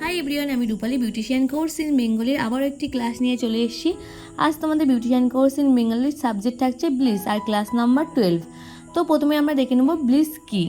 High everyone আমি Rupali beautician course in বেঙ্গলির আবার একটি ক্লাস নিয়ে চলে এসেছি। আজ তোমাদের বিউটিশিয়ান কোর্স ইন বেঙ্গলির সাবজেক্ট থাকছে ব্লিস আর ক্লাস নাম্বার টুয়েলভ তো প্রথমে আমরা দেখে নেব ব্লিস কি।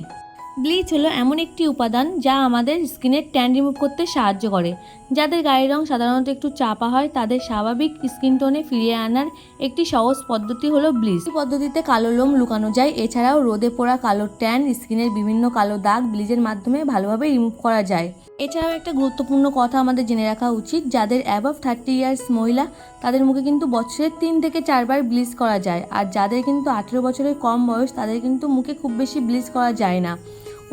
ব্লিচ হলো এমন একটি উপাদান যা আমাদের স্কিনের ট্যান রিমুভ করতে সাহায্য করে, যাদের গায়ের রং সাধারণত একটু চাপা হয়, তাদের স্বাভাবিক স্কিন টোনে ফিরিয়ে আনার একটি সহজ পদ্ধতি হলো ব্লিচ এই পদ্ধতিতে কালো লোম লুকানো যায়, এছাড়াও রোদে পোড়া কালো ট্যান স্কিনের বিভিন্ন কালো দাগ ব্লিচের মাধ্যমে ভালোভাবে রিমুভ করা যায়। এছাড়াও একটা গুরুত্বপূর্ণ কথা আমাদের জেনে রাখা উচিত, যাদের অ্যাবভ থার্টি ইয়ার্স মহিলা, তাদের মুখে কিন্তু বছরের তিন থেকে চারবার ব্লিচ করা যায়, আর যাদের কিন্তু আঠেরো বছরের কম বয়স, তাদের কিন্তু মুখে খুব বেশি ব্লিচ করা যায় না।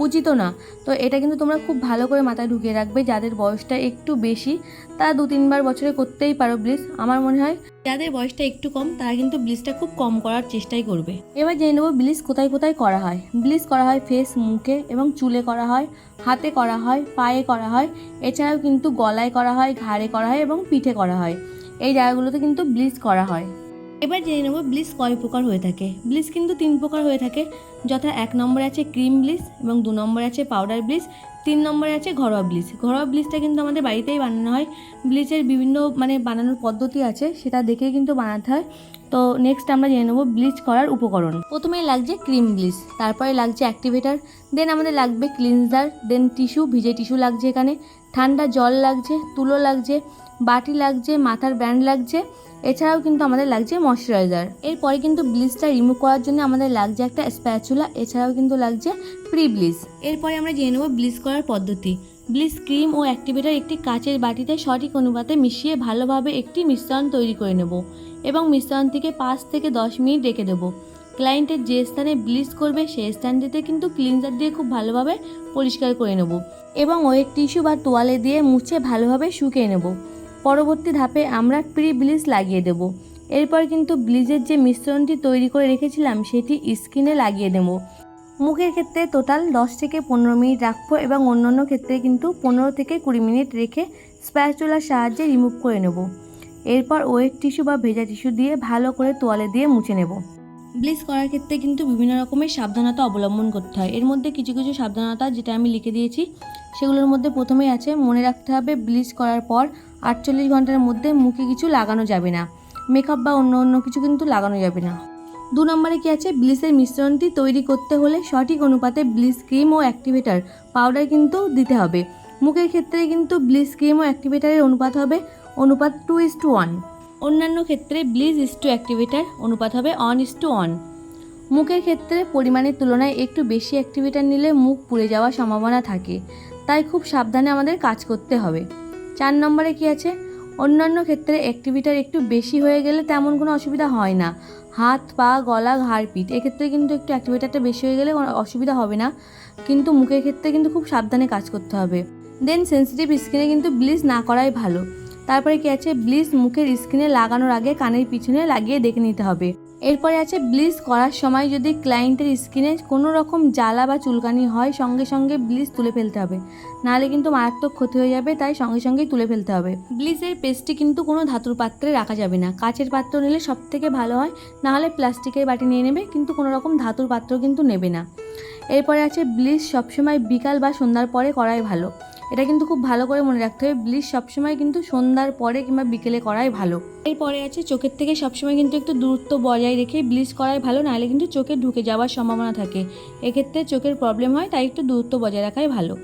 উচিতও না। তো এটা কিন্তু তোমরা খুব ভালো করে মাথায় ঢুকিয়ে রাখবে, যাদের বয়সটা একটু বেশি তারা দু তিনবার বছরে করতেই পারো ব্লিচ আমার মনে হয় যাদের বয়সটা একটু কম, তারা কিন্তু ব্লিচটা খুব কম করার চেষ্টাই করবে। এবার জেনে নেব ব্লিচ কোথায় কোথায় করা হয়। ব্লিচ করা হয় ফেস মুখে এবং চুলে করা হয়, হাতে করা হয়, পায়ে করা হয়, এছাড়াও কিন্তু গলায় করা হয়, ঘাড়ে করা হয় এবং পিঠে করা হয়। এই জায়গাগুলোতে কিন্তু ব্লিচ করা হয়। এবার জেনে নেব ব্লিস কয় প্রকার হয়ে থাকে। ব্লিস কিন্তু তিন প্রকার হয়ে থাকে, যথা এক নম্বরে আছে ক্রিম ব্লিস এবং দু নম্বরে আছে পাউডার ব্লিচ তিন নম্বরে আছে ঘরোয়া ব্লিচ। ঘরোয়া ব্লিচটা কিন্তু আমাদের বাড়িতেই বানানো হয়। ব্লিচের বিভিন্ন মানে বানানোর পদ্ধতি আছে, সেটা দেখেই কিন্তু বানাতে হয়। তো নেক্সট আমরা জেনে নেব ব্লিচ করার উপকরণ। প্রথমেই লাগছে ক্রিম ব্লিচ, তারপরে লাগছে অ্যাক্টিভেটার দেন আমাদের লাগবে ক্লিনজার দেন টিস্যু ভিজে টিস্যু লাগছে এখানে। ঠান্ডা জল লাগছে, তুলো লাগছে, বাটি লাগছে, মাথার ব্যান্ড লাগছে। এছাড়াও কিন্তু আমাদের লাগছে ময়শ্চারাইজার এরপরে কিন্তু ব্লিচটা রিমুভ করার জন্য আমাদের লাগছে একটা স্প্যাচুলা এছাড়াও কিন্তু লাগছে প্রি ব্লিচ এরপরে আমরা জেনে নেব ব্লিচ করার পদ্ধতি। ব্লিচ ক্রিম ও অ্যাক্টিভেটার একটি কাচের বাটিতে সঠিক অনুপাতে মিশিয়ে ভালোভাবে একটি মিশ্রণ তৈরি করে নেব এবং মিশ্রণটিকে পাঁচ থেকে দশ মিনিট রেখে দেবো। ক্লায়েন্টের যে স্থানে ব্লিচ করবে, সেই স্থানটিতে কিন্তু ক্লিনজার দিয়ে খুব ভালোভাবে পরিষ্কার করে নেব এবং ওয়েট টিস্যু বা তোয়ালে দিয়ে মুছে ভালোভাবে শুকিয়ে নেব। পরবর্তী ধাপে আমরা প্রি ব্লিচ লাগিয়ে দেব। এরপর কিন্তু ব্লিচের যে মিশ্রণটি তৈরি করে রেখেছিলাম, সেটি স্কিনে লাগিয়ে দেব। মুখের ক্ষেত্রে টোটাল দশ থেকে পনেরো মিনিট রাখব এবং অন্যান্য ক্ষেত্রে কিন্তু পনেরো থেকে কুড়ি মিনিট রেখে স্প্যাচুলার সাহায্যে রিমুভ করে নেব। এরপর ওয়েট টিস্যু বা ভেজা টিস্যু দিয়ে ভালো করে তোয়ালে দিয়ে মুছে নেব। ব্লিচ করার ক্ষেত্রে কিন্তু বিভিন্ন রকমের সাবধানতা অবলম্বন করতে হয়। এর মধ্যে কিছু কিছু সাবধানতা যেটা আমি লিখে দিয়েছি, সেগুলোর মধ্যে প্রথমেই আছে, মনে রাখতে হবে ব্লিচ করার পর আটচল্লিশ ঘণ্টার মধ্যে মুখে কিছু লাগানো যাবে না। মেকআপ বা অন্য অন্য কিছু কিন্তু লাগানো যাবে না। দু নম্বরে কি আছে? ব্লিচের মিশ্রণটি তৈরি করতে হলে সঠিক অনুপাতে ব্লিচ ক্রিম ও অ্যাক্টিভেটার পাউডার কিন্তু দিতে হবে। মুখের ক্ষেত্রে কিন্তু ব্লিচ ক্রিম ও অ্যাক্টিভেটারের অনুপাত হবে অনুপাত টু ইস টু ওয়ান। অন্যান্য ক্ষেত্রে ব্লিচ ইস টু অ্যাক্টিভেটার অনুপাত হবে অন ইস টু অন মুখের ক্ষেত্রে পরিমাণের তুলনায় একটু বেশি অ্যাক্টিভেটার নিলে মুখ পুড়ে যাওয়ার সম্ভাবনা থাকে, তাই খুব সাবধানে আমাদের কাজ করতে হবে। চার নম্বরে কি আছে? অন্যান্য ক্ষেত্রে অ্যাক্টিভিটার একটু বেশি হয়ে গেলে তেমন কোনো অসুবিধা হয় না। হাত, পা, গলা ঘাড়পিট এক্ষেত্রে কিন্তু একটু অ্যাক্টিভেটারটা বেশি হয়ে গেলে অসুবিধা হবে না। কিন্তু মুখের ক্ষেত্রে কিন্তু খুব সাবধানে কাজ করতে হবে। দেন সেন্সিটিভ স্কিনে কিন্তু ব্লিচ না করাই ভালো। তারপরে কী আছে? ব্লিচ মুখের স্কিনে লাগানোর আগে কানের পিছনে লাগিয়ে দেখে নিতে হবে। এরপরে আছে ব্লিচ করার সময় যদি ক্লায়েন্টের স্কিনে কোনো রকম জ্বালা বা চুলকানি হয়, সঙ্গে সঙ্গে ব্লিচ তুলে ফেলতে হবে। নাহলে কিন্তু মারাত্মক ক্ষতি হয়ে যাবে, তাই সঙ্গে সঙ্গেই তুলে ফেলতে হবে। ব্লিচের পেস্টটি কিন্তু কোনো ধাতুর পাত্রে রাখা যাবে না। কাচের পাত্র নিলে সব থেকে ভালো হয়, নাহলে প্লাস্টিকের বাটি নিয়ে নেবে, কিন্তু কোনো রকম ধাতুর পাত্র কিন্তু নেবে না। এরপরে আছে ব্লিচ সবসময় বিকাল বা সন্ধ্যার পরে করাই ভালো। এটা কিন্তু খুব ভালো করে মনে রাখতে হবে, ব্লিচ সবসময় কিন্তু সন্ধ্যার পরে কিংবা বিকেলে করাই ভালো। এরপরে আছে চোখের থেকে সবসময় কিন্তু একটু দূরত্ব বজায় রেখে ব্লিচ করাই ভালো, নাহলে কিন্তু চোখে ঢুকে যাওয়ার সম্ভাবনা থাকে। এক্ষেত্রে চোখের প্রবলেম হয়, তাই একটু দূরত্ব বজায় রাখাই ভালো।